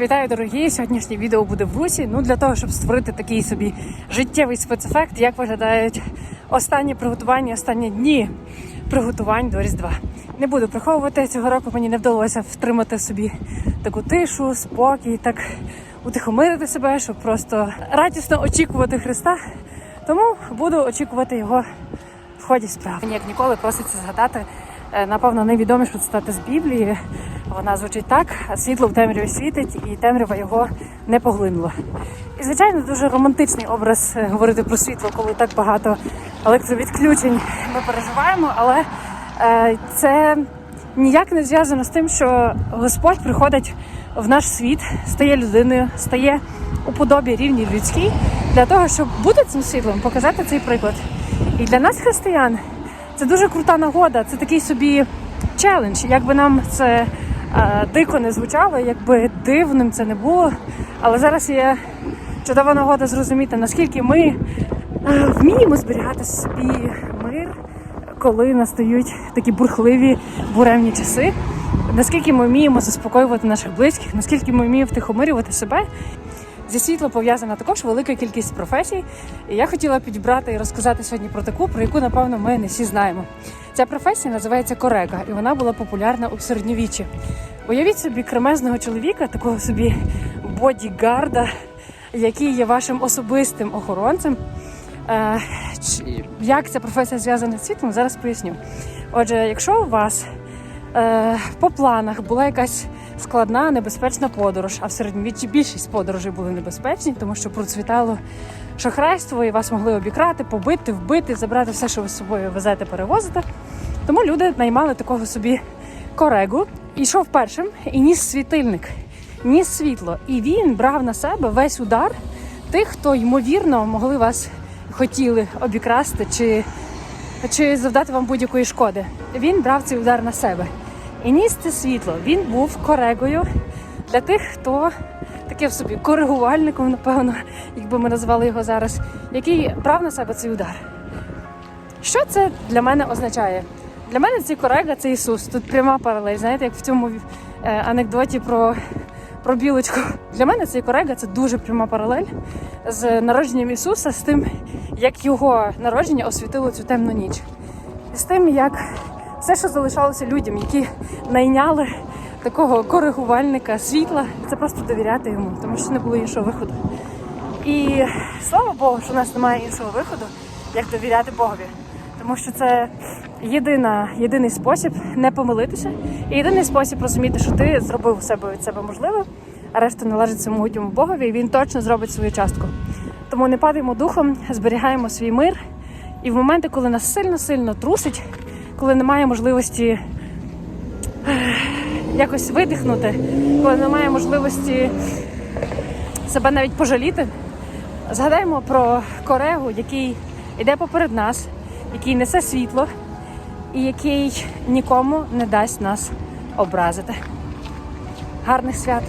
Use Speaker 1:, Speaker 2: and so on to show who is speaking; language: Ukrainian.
Speaker 1: Вітаю, дорогі! Сьогоднішнє відео буде в русі. Ну для того, щоб створити такий собі життєвий спецефект, як виглядають останні приготування, останні дні приготувань до Різдва. Не буду приховувати цього року. Мені не вдалося втримати собі таку тишу, спокій, так утихомирити себе, щоб просто радісно очікувати Христа. Тому буду очікувати його в ході справ. Мені як ніколи проситься згадати, напевно, найвідомішу цитату з Біблії. Вона звучить так: світло в темряві світить, і темрява його не поглинула. І, звичайно, дуже романтичний образ е, говорити про світло, коли так багато електровідключень ми переживаємо, але е, це ніяк не зв'язано з тим, що Господь приходить в наш світ, стає людиною, стає у подобі рівній людській, для того, щоб бути цим світлом, показати цей приклад. І для нас, християн, це дуже крута нагода, це такий собі челендж. Якби нам це е, дико не звучало, якби дивним це не було. Але зараз є чудова нагода зрозуміти, наскільки ми е, вміємо зберігати собі мир, коли настають такі бурхливі буремні часи. Наскільки ми вміємо заспокоювати наших близьких, наскільки ми вміємо втихомирювати себе. Зі світлом пов'язана також велика кількість професій. І я хотіла підібрати і розказати сьогодні про таку, про яку, напевно, ми не всі знаємо. Ця професія називається корега, і вона була популярна у середньовіччі. Уявіть собі кремезного чоловіка, такого собі бодігарда, який є вашим особистим охоронцем. Е, Як ця професія зв'язана з світлом, зараз поясню. Отже, якщо у вас е, по планах була якась складна, небезпечна подорож, а в середньовіччі більшість подорожей були небезпечні, тому що процвітало шахрайство і вас могли обікрати, побити, вбити, забрати все, що ви з собою везете, перевозите. Тому люди наймали такого собі корегу, йшов першим і ніс світильник, ніс світло. І він брав на себе весь удар тих, хто ймовірно могли вас хотіли обікрасти чи чи завдати вам будь-якої шкоди. Він брав цей удар на себе і ніс це світло. Він був корегою для тих, хто таким собі коригувальником, напевно, якби ми назвали його зараз, який брав на себе цей удар. Що це для мене означає? Для мене цей корега це Ісус. Тут пряма паралель. Знаєте, як в цьому е, анекдоті про, про білочку. Для мене цей корега це дуже пряма паралель з народженням Ісуса, з тим, як його народження освітило цю темну ніч. З тим, як все, що залишалося людям, які найняли такого коригувальника світла, це просто довіряти йому, тому що не було іншого виходу. І слава Богу, що у нас немає іншого виходу, як довіряти Богові. Тому що це єдина, єдиний спосіб не помилитися, і єдиний спосіб розуміти, що ти зробив у себе від себе можливе, а решта належить самогутньому Богові, і він точно зробить свою частку. Тому не падаємо духом, зберігаємо свій мир. І в моменти, коли нас сильно-сильно трусить, коли немає можливості якось видихнути, коли немає можливості себе навіть пожаліти, згадаємо про корегу, який йде поперед нас, який несе світло і який нікому не дасть нас образити. Гарних свят!